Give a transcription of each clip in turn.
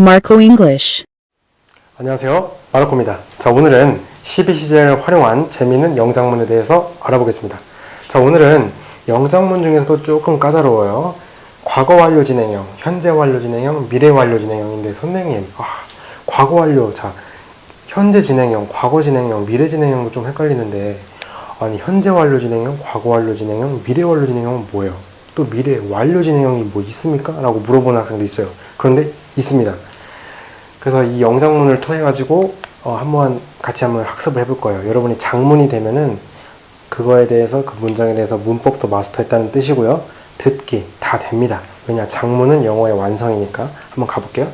Marco English. 안녕하세요. 마르코입니다. 자, 오늘은 12시제를 활용한 재미있는 영장문에 대해서 알아보겠습니다. 자, 오늘은 영장문 중에서도 조금 까다로워요. 과거 완료 진행형, 현재 완료 진행형, 미래 완료 진행형인데 선생님, 아, 과거 완료, 자, 현재 진행형, 과거 진행형, 미래 진행형도 좀 헷갈리는데 아니, 현재 완료 진행형, 과거 완료 진행형, 미래 완료 진행형은 뭐예요? 또 미래 완료 진행형이 뭐 있습니까? 라고 물어보는 학생도 있어요. 그런데 있습니다. 그래서 이 영상문을 통해 가지고 어, 한번 같이 한번 학습을 해볼 거예요. 여러분이 장문이 되면은 그거에 대해서 그 문장에 대해서 문법도 마스터했다는 뜻이고요. 듣기 다 됩니다. 왜냐 장문은 영어의 완성이니까 한번 가볼게요.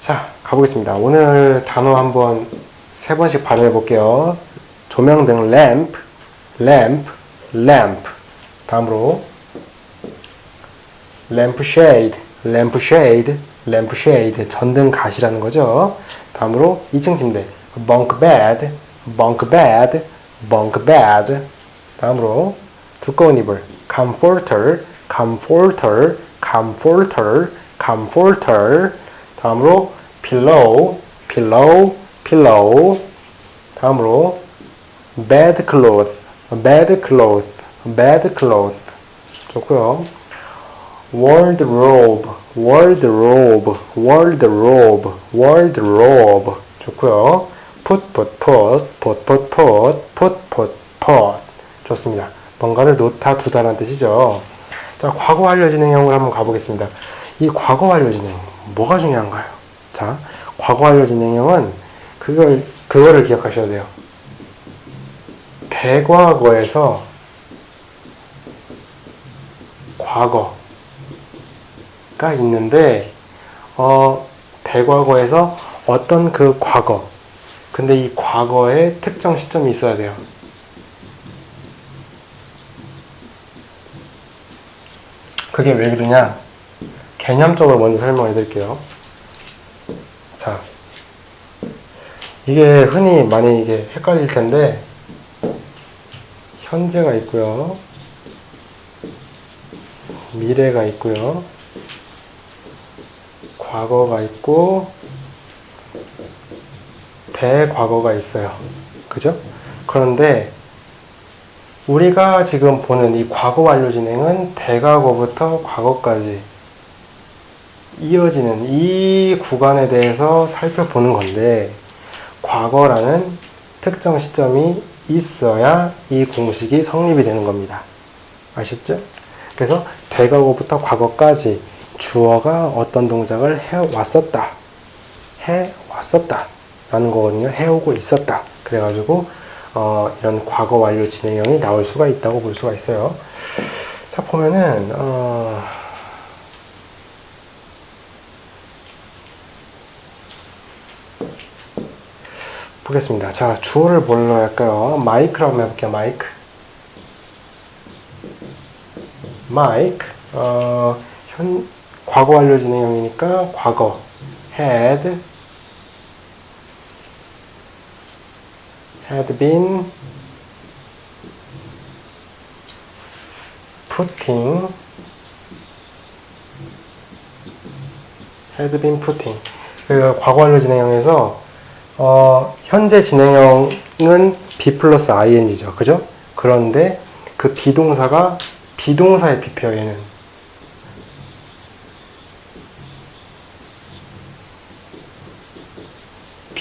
자 가보겠습니다. 오늘 단어 한번 세 번씩 발음해 볼게요. 조명등 램프, 램프, 램프. 다음으로 램프 쉐이드, 램프 쉐이드, 램프 쉐이드 전등 가시라는 거죠. 다음으로 2층 침대 bunk bed, bunk bed, bunk bed. 다음으로 두꺼운 이불 comforter, comforter, comforter, comforter. 다음으로 pillow, pillow, pillow. 다음으로 bed clothes, bed clothes, bed clothes. 좋고요. Wardrobe, wardrobe, wardrobe, wardrobe. 좋고요. put, put, put, put, put, put, put, put, put. 좋습니다. 뭔가를 놓다 두다라는 뜻이죠. 자, 과거 완료 진행형을 한번 가보겠습니다. 이 과거 완료 진행, 뭐가 중요한가요? 자, 과거 완료 진행형은 그걸, 그거를 기억하셔야 돼요. 대과거에서 과거, 가 있는데 어, 대과거에서 어떤 그 과거 근데 이 과거에 특정 시점이 있어야 돼요. 그게 왜 그러냐? 개념적으로 먼저 설명해 드릴게요. 자, 이게 흔히 많이 이게 헷갈릴 텐데 현재가 있고요. 미래가 있고요. 과거가 있고 대과거가 있어요. 그죠? 그런데 우리가 지금 보는 이 과거 완료 진행은 대과거부터 과거까지 이어지는 이 구간에 대해서 살펴보는 건데 과거라는 특정 시점이 있어야 이 공식이 성립이 되는 겁니다. 아셨죠? 그래서 대과거부터 과거까지 주어가 어떤 동작을 해왔었다. 해왔었다. 라는 거거든요. 해오고 있었다. 그래가지고, 어, 이런 과거 완료 진행형이 나올 수가 있다고 볼 수가 있어요. 자, 보면은, 어, 보겠습니다. 자, 주어를 뭘로 할까요? 마이크라고 한번 해볼게요. 마이크. 마이크. 어, 현, 과거 완료 진행형이니까 과거 had had been putting had been putting 그 과거 완료 진행형에서 어, 현재 진행형은 be 플러스 ing죠 그죠? 그런데 그 비동사가 비동사에 비펴요 얘는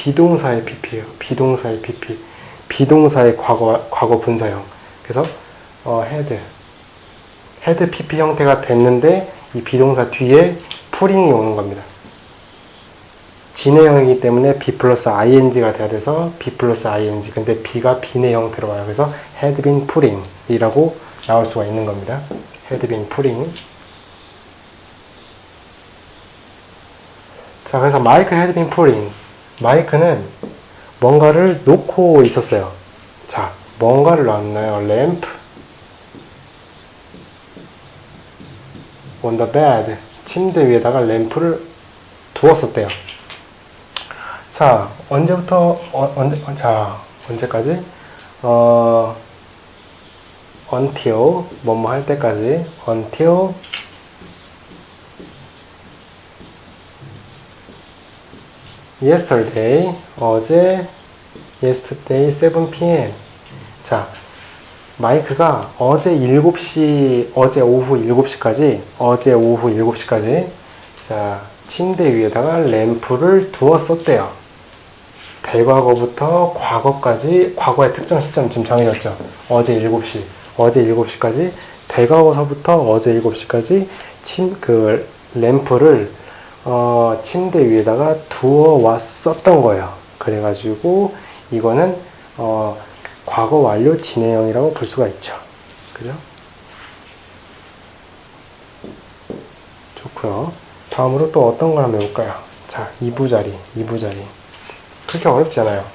비동사의 PP예요. 비동사의 PP. 비동사의 과거 과거 분사형. 그래서 어, 헤드 헤드 PP 형태가 됐는데 이 비동사 뒤에 풀잉이 오는 겁니다. 진행형이기 때문에 B 플러스 ing가 돼야 돼서 B 플러스 ing. 근데 B가 비내 형태로 와요. 그래서 had been pulling이라고 나올 수가 있는 겁니다. had been pulling. 자, 그래서 마이크 had been pulling. 마이크는 뭔가를 놓고 있었어요. 자, 뭔가를 놨나요? 램프 on the bed 침대 위에다가 램프를 두었었대요. 자, 언제부터 어, 언제 어, 자, 언제까지? 어 until 뭐뭐 할 때까지 until yesterday 어제 yesterday 7 p.m. 자, 마이크가 어제 7시, 어제 오후 7시까지, 어제 오후 7시까지, 자, 침대 위에다가 램프를 두었었대요. 대과거부터 과거까지, 과거의 특정 시점 지금 정해졌죠. 어제 7시, 어제 7시까지, 대과거서부터 어제 7시까지 침, 그, 램프를, 어, 침대 위에다가 두어 왔었던 거예요. 그래가지고, 이거는, 어, 과거 완료 진행형이라고 볼 수가 있죠. 그죠? 좋고요. 다음으로 또 어떤 걸 한번 해볼까요? 자, 2부 자리, 2부 자리. 그렇게 어렵지 않아요.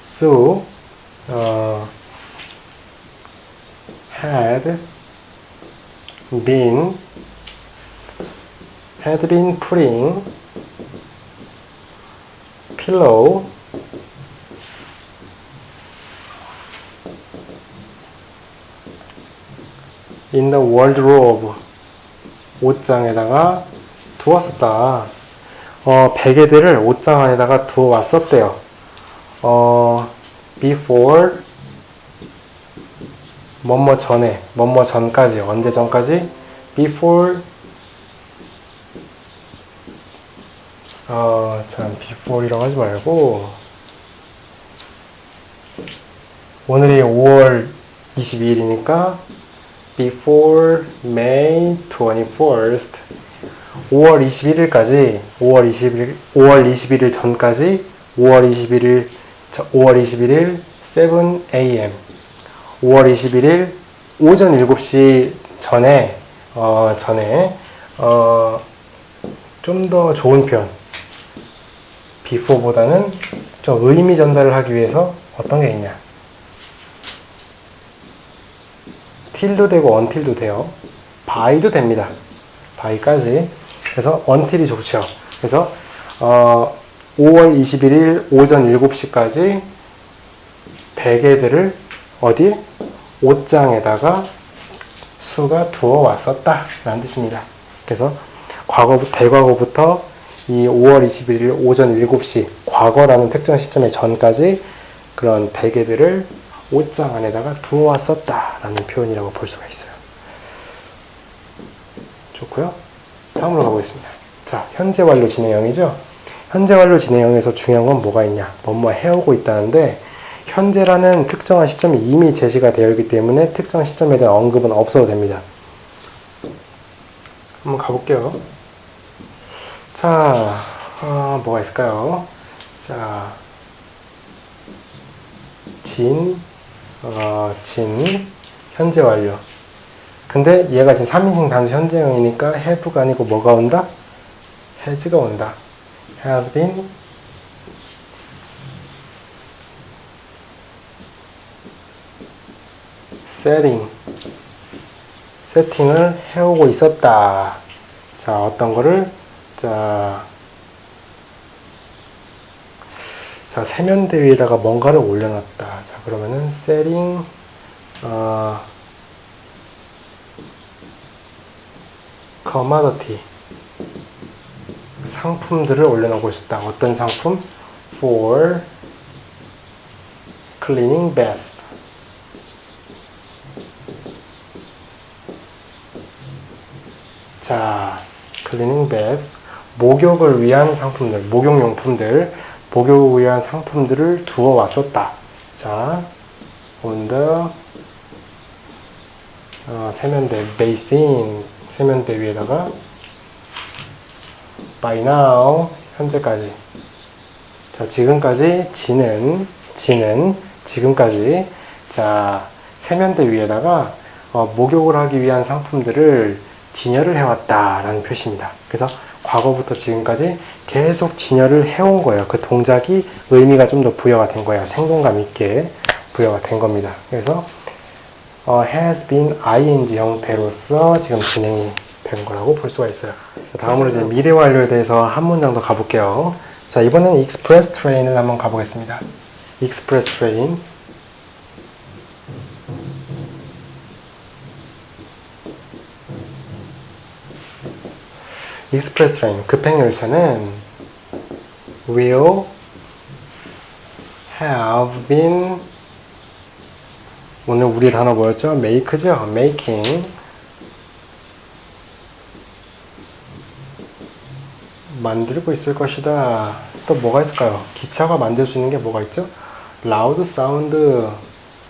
So, uh, had been had been putting pillow in the wardrobe 옷장에다가 두었었다. 어, 베개들을 옷장 안에다가 두어 왔었대요. 어, before 뭐뭐 전에, 뭐뭐 전까지, 언제 전까지? before 어, 참, before이라고 하지 말고, 오늘이 5월 22일이니까, before May 21st, 5월 21일까지, 5월 21일, 5월 21일 전까지, 5월 21일, 5월 21일 7 a.m. 5월 21일 오전 7시 전에, 어, 전에, 어, 좀 더 좋은 표현, before보다는 좀 의미 전달을 하기 위해서 어떤 게 있냐. till도 되고 until도 돼요. by도 됩니다. by까지. 그래서 until이 좋죠. 그래서 어, 5월 21일 오전 7시까지 베개들을 어디? 옷장에다가 수가 두어 왔었다. 라는 뜻입니다. 그래서 과거, 대과거부터 이 5월 21일 오전 7시 과거라는 특정 시점의 전까지 그런 베개들을 옷장 안에다가 두어 왔었다 라는 표현이라고 볼 수가 있어요. 좋고요. 다음으로 가보겠습니다. 자, 현재 완료 진행형이죠. 현재 완료 진행형에서 중요한 건 뭐가 있냐? 뭐뭐 해오고 있다는데 현재라는 특정한 시점이 이미 제시가 되어 있기 때문에 특정 시점에 대한 언급은 없어도 됩니다. 한번 가볼게요. 자, 어, 뭐가 있을까요? 자, 진, 어, 진, 현재 완료. 근데 얘가 지금 3인칭 단수 현재형이니까 have가 아니고 뭐가 온다? has가 온다. has been setting 세팅을 해오고 있었다. 자, 어떤 거를 자, 자 세면대 위에다가 뭔가를 올려놨다. 자, 그러면은 setting 어, commodity 상품들을 올려놓고 있었다. 어떤 상품? for cleaning bath. 자, 클리닝 bath. 목욕을 위한 상품들, 목욕용품들, 목욕을 위한 상품들을 두어 왔었다. 자, on the 어, 세면대 basin 세면대 위에다가 by now 현재까지 자 지금까지 지는 지는 지금까지 자 세면대 위에다가 어, 목욕을 하기 위한 상품들을 진열을 해왔다라는 표시입니다. 그래서 과거부터 지금까지 계속 진열을 해온 거예요. 그 동작이 의미가 좀 더 부여가 된 거예요. 생동감 있게 부여가 된 겁니다. 그래서 어, has been ing 형태로서 지금 진행이 된 거라고 볼 수가 있어요. 자, 다음으로 이제 미래 완료에 대해서 한 문장 더 가볼게요. 자, 이번에는 express train을 한번 가보겠습니다. express train. Express train 급행 열차는 will have been 오늘 우리 단어 뭐였죠? make죠? making 만들고 있을 것이다. 또 뭐가 있을까요? 기차가 만들 수 있는 게 뭐가 있죠? loud sound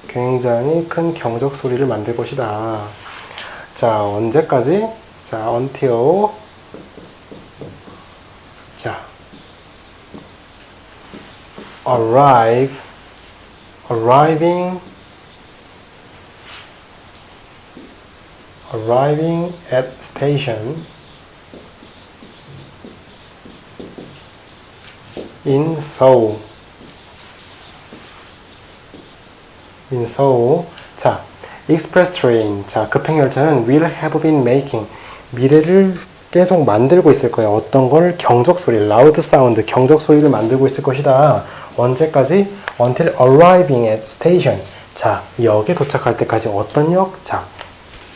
굉장히 큰 경적 소리를 만들 것이다. 자, 언제까지? 자, until arrive arriving arriving at station in Seoul in Seoul 자 express train 자 급행 열차는 will have been making 미래를 계속 만들고 있을 거예요 어떤 걸 경적 소리 loud sound 경적 소리를 만들고 있을 것이다 언제까지 until arriving at station 자 역에 도착할 때까지 어떤 역? 자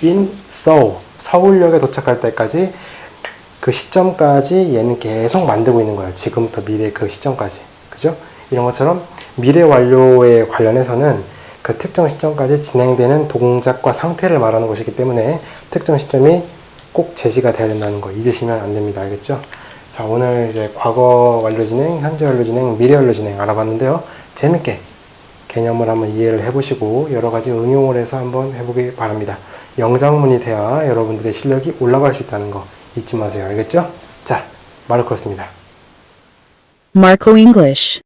in Seoul 서울역에 도착할 때까지 그 시점까지 얘는 계속 만들고 있는 거예요. 지금부터 미래 그 시점까지. 그죠? 이런 것처럼 미래 완료에 관련해서는 그 특정 시점까지 진행되는 동작과 상태를 말하는 것이기 때문에 특정 시점이 꼭 제시가 돼야 된다는 거 잊으시면 안 됩니다. 알겠죠? 자, 오늘 이제 과거 완료 진행, 현재 완료 진행, 미래 완료 진행 알아봤는데요. 재밌게 개념을 한번 이해를 해보시고 여러 가지 응용을 해서 한번 해보기 바랍니다. 영장문이 돼야 여러분들의 실력이 올라갈 수 있다는 거 잊지 마세요. 알겠죠? 자, 마르코였습니다. Marco English.